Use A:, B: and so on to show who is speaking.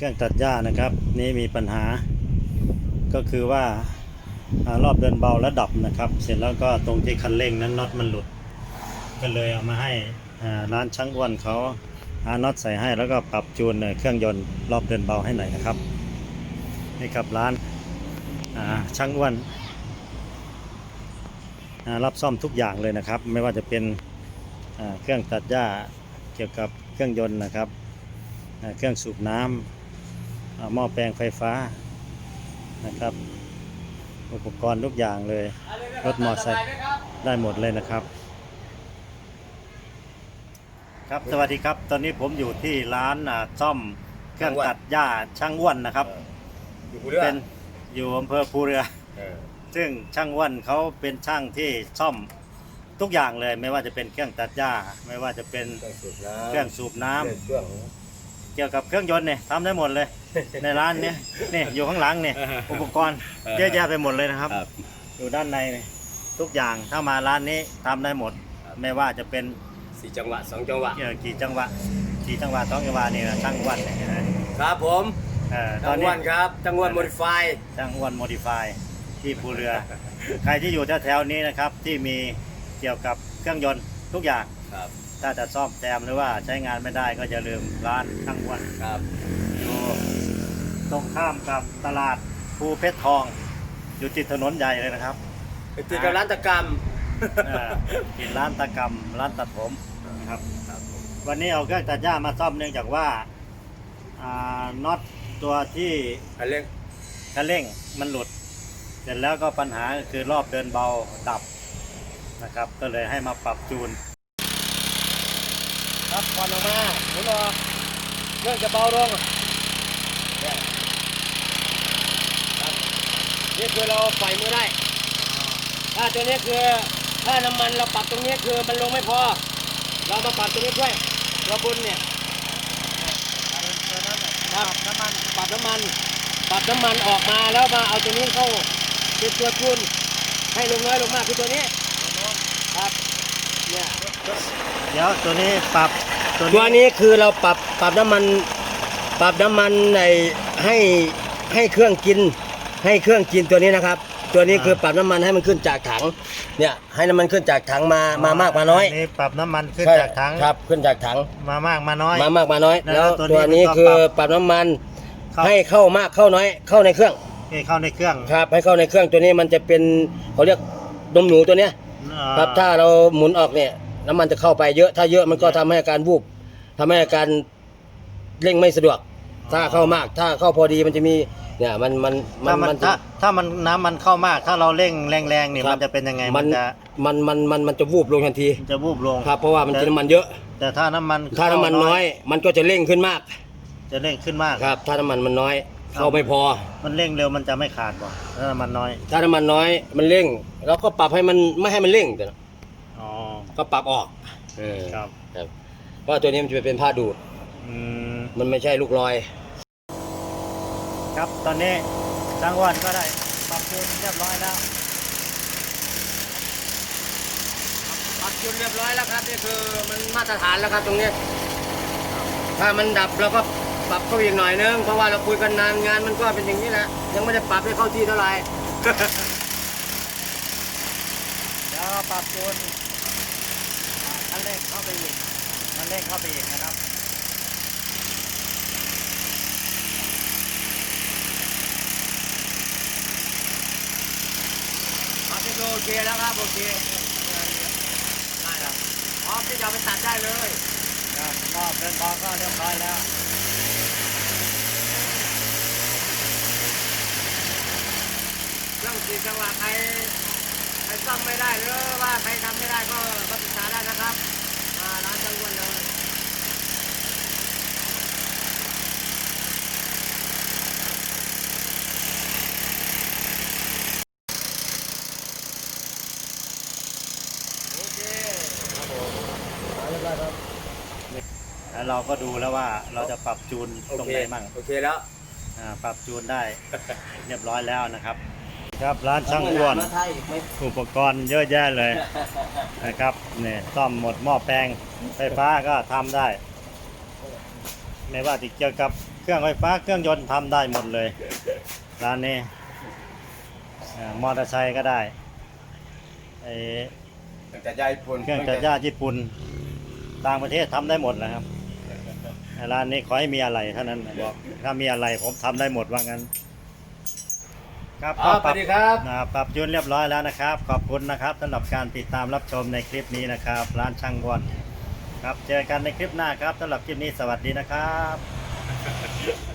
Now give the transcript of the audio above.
A: เครื่องตัดหญ้านะครับ นี่มีปัญหา ก็คือว่าอารอบเดินเบาและดับนะครับ เสร็จแล้วก็ตรงที่คันเร่งนั้นน็อตมันหลุด ก็เลยเอามาให้ร้านช่างอ้วนเขาหาน็อตใส่ให้แล้วก็ปรับจูนเครื่องยนต์รอบเดินเบาให้หน่อยนะครับนี่ครับร้านาช่างอ้วนรับซ่อมทุกอย่างเลยนะครับ ไม่ว่าจะเป็นเครื่องตัดหญ้าเกี่ยวกับเครื่องยนต์นะครับ เครื่องสูบน้ำอ่า หม้อแปลงไฟฟ้านะครับ อุปกรณ์ทุกอย่างเลย รถมอเตอร์ไซค์ได้หมดเลยนะครับ ครับสวัสดีครับ ตอนนี้ผมอยู่ที่ร้านอ่าซ่อมเครื่องตัดหญ้าช่างอ้วนนะครับ
B: อยู่ภูเรือ
A: เป็นอยู่อำเภอภูเรือ
B: เออ
A: ซึ่งช่างอ้วนเขาเป็นช่างที่ซ่อมทุกอย่างเลย ไม่ว่าจะเป็นเครื่องตัดหญ้า ไม่ว่าจะเป็น
B: เครื่องสูบน้ำ
A: เครื่องสูบน้ำ
B: เครื่อง
A: เกี่ยวกับเครื่องยนต์เนี่ยทำได้หมดเลย ในร้านเนี้ยนี่อยู่ข้างหลังเนี่ยอุปกรณ์เยอะแยะไปหมดเลยนะครับ
B: ครับ
A: อยู่ด้านในเนี่ยทุกอย่างถ้ามาร้านนี้ทำได้หมด ไม่ว่าจะเป็น
B: สี่จังหวะสองจังหวะ
A: เอ่อกี่จังหวะกี่จังหวะต้องจังหวะนี่นะช่างอ้วนเนี่ยนะ
B: ครับผม
A: เอ่อต
B: จั
A: อน
B: งห
A: นี้
B: วัดครับ จังหวัดโมดิฟาย
A: ช่างอ้วนโมดิฟายที่ภูเรือ ใครที่อยู่แถวๆนี้นะครับที่มีเกี่ยวกับเครื่องยนต์ทุกอย่าง
B: ครับ
A: ถ้าจะซ่อมแซมหรือว่าใช้งานไม่ได้ก็อย่าลืมร้านช่างอ้วน
B: ครับ
A: อยู่ตรงข้ามกับตลาดภูเพชรทอง อยู่ติดถนนใหญ่เลยนะครับ
B: ไปติดกับร้านตะกรรม
A: เอ่อติดร้านตะกรรมร้านตัดผมนะครับ
B: ครับผม
A: วันนี้เอาเครื่องตัดหญ้ามาซ่อมเนื่องจากว่าอ่าน็อตตัวที่
B: อันเร่ง
A: คันเร่งมันหลุด เสร็จแล้วก็ปัญหาก็คือรอบเดินเบาดับนะครับ ก็เลยให้มาปรับจูน
B: ครับก่อนออกมาหมุนออกเรื่องจะเบาลงเนี่ยครับนี่คือเราปล่อยมือได้ ถ้าตัวนี้คือถ้าน้ำมันเราปรับตรงนี้คือมันลงไม่พอ เรามาปรับตรงนี้ด้วยตัวบุญเนี่ยครับน้ำมันปรับน้ำมันปรับน้ำมันออกมาแล้วมาเอาตัวนี้เข้าเป็นตัวทุนให้ลงน้อยลงมากคือตัวนี้ครับเนี่ย
A: เดี๋ยวตัวนี้ปรับตัว
B: ตัวนี้คือเราปรับปรับน้ำมัน ปรับน้ำมันในให้ให้เครื่องกิน ให้เครื่องกินตัวนี้นะครับ ตัวนี้คือปรับน้ำมันให้มันขึ้นจากถัง เนี่ยให้น้ำมันขึ้นจากถังมามามากมาน้อย
A: นี่ปรับน้ำมันขึ้น
B: ใช่
A: จากถัง
B: ครับขึ้นจากถัง
A: มามากมาน้อย
B: มามากมาน้อย
A: แล้
B: แล้วว
A: ตัวนี้
B: ตัวนี้
A: ก็
B: คือ
A: ปรับ
B: ปรับน้ำมัน
A: เข้า
B: ให้เข้ามากเข้าน้อย เข้าในเครื่อง
A: นี่เข้าในเครื่อง
B: ครับ ให้เข้าในเครื่องตัวนี้มันจะเป็นเขาเรียกนมหนูตัวเนี้ย
A: เอ่อ
B: ครับถ้าเราหมุนออกเนี่ย น้ำมันจะเข้าไปเยอะ ถ้าเยอะมันก็ทำให้อาการวูบทำให้อาการเร่งไม่สะดวก ถ้าเข้ามาก ถ้าเข้าพอดีมันจะมีเนี่ยมันมัน
A: ถ้ามัน
B: จะ
A: ถ้าถ้ามันน้ำมันเข้ามาก ถ้าเราเร่งแรงๆนี่
B: ครับ
A: มันจะเป็นยังไง
B: มั
A: มันนจะ
B: มันมันมันมันจะวูบลงทันที
A: มันจะวูบลง
B: ครับเพราะว่ามันกินน้ำมันเยอะ
A: แต่ถ้าน้ำมัน
B: ถ้าน้ำมันน้อย มันก็จะเร่งขึ้นมาก
A: จะเร่งขึ้นมาก
B: ครับ ถ้าน้ำมันมันน้อย เข้าไม่พอ
A: มันเร่งเร็วมันจะไม่ขาดบ่ถ้าน้ำมันน้อย
B: ถ้าน้ำมันน้อยมันเร่งเราก็ปรับให้มันไม่ให้มันเร่งแต่
A: อ๋อ
B: ก็ปรับออกเออ
A: ครับ
B: ครับเพราะว่าตัวนี้มันจะเป็นผ้าดูด
A: อืม
B: มันไม่ใช่ลูกลอย
A: ครับตอนนี้ช่างอ้วันก็ได้ปรับจูนเรียบร้อยแล้ว
B: ปรับจุดเรียบร้อยแล้วครับนี่คือมันมาตรฐานแล้วครับตรงนี้ ถ้ามันดับเราก็ปรับเข้าอีกหน่อยนึงเพราะว่าเราคุยกันนานงานมันก็เป็นอย่างนี้แหละยังไม่ได้ปรับให้เข้าที่เท่าไหร่
A: เดี๋ยวเราปรับจูน อ่าคันเร่งเข้าไปอีกคันเร่งเข้าไปอีกนะครับ
B: ปรับที่โอเคแล้วครับโอเคได้แล้วพร้อมที่จะไปตัดได้เลย
A: ครับรอบเดินบอลก็เรียบร้อยแล้ว
B: เรื่องสี่จังหวะใครใครซ่อมไม่ได้หรือว่าใครทำไม่ได้ก็ก็ปรึกษาได้นะครับ มาร้านจังหวัดเลยโอเคครับผมมาเรียบร้อยครับ
A: แล้วเราก็ดูแล้วว่าเราจะปรับจูนตรงไหนมั่ง
B: โอเคแล้ว
A: อ่าปรับจูนได้ เรียบร้อยแล้วนะครับ ครับร้านช่างอ้วน
B: มาไทยอีกไหม
A: อุปกรณ์เยอะแยะเลยนะครับเนี่ยซ่อมหมดหม้อแปลงไฟฟ้าก็ทำได้ ไม่ว่าติดเกี่ยวกับเครื่องรื่องไฟฟ้าเครื่องยนต์ทำได้หมดเลย ร้านนี้อ่ามอเตอร์ไซค์ก็ได้ไอ้
B: ตั้งแต่ยายปุ่น
A: เครื่องจักรยานญี่ปุ่นต่างประเทศทำได้หมดนะครับร้านนี้ขอให้มีอะไรเท่านั้นบอกถ้ามีอะไรผมทำได้หมดว่างั้น ครับ
B: อ๋อ
A: ก็
B: ส
A: ปรั
B: วั
A: บ
B: สดีครับ
A: อ่าปรับจูนเรียบร้อยแล้วนะครับ ขอบคุณนะครับสำหรับการติดตามรับชมในคลิปนี้นะครับ ร้านช่างวอนครับเจอกันในคลิปหน้าครับสำหรับคลิปนี้สวัสดีนะครับ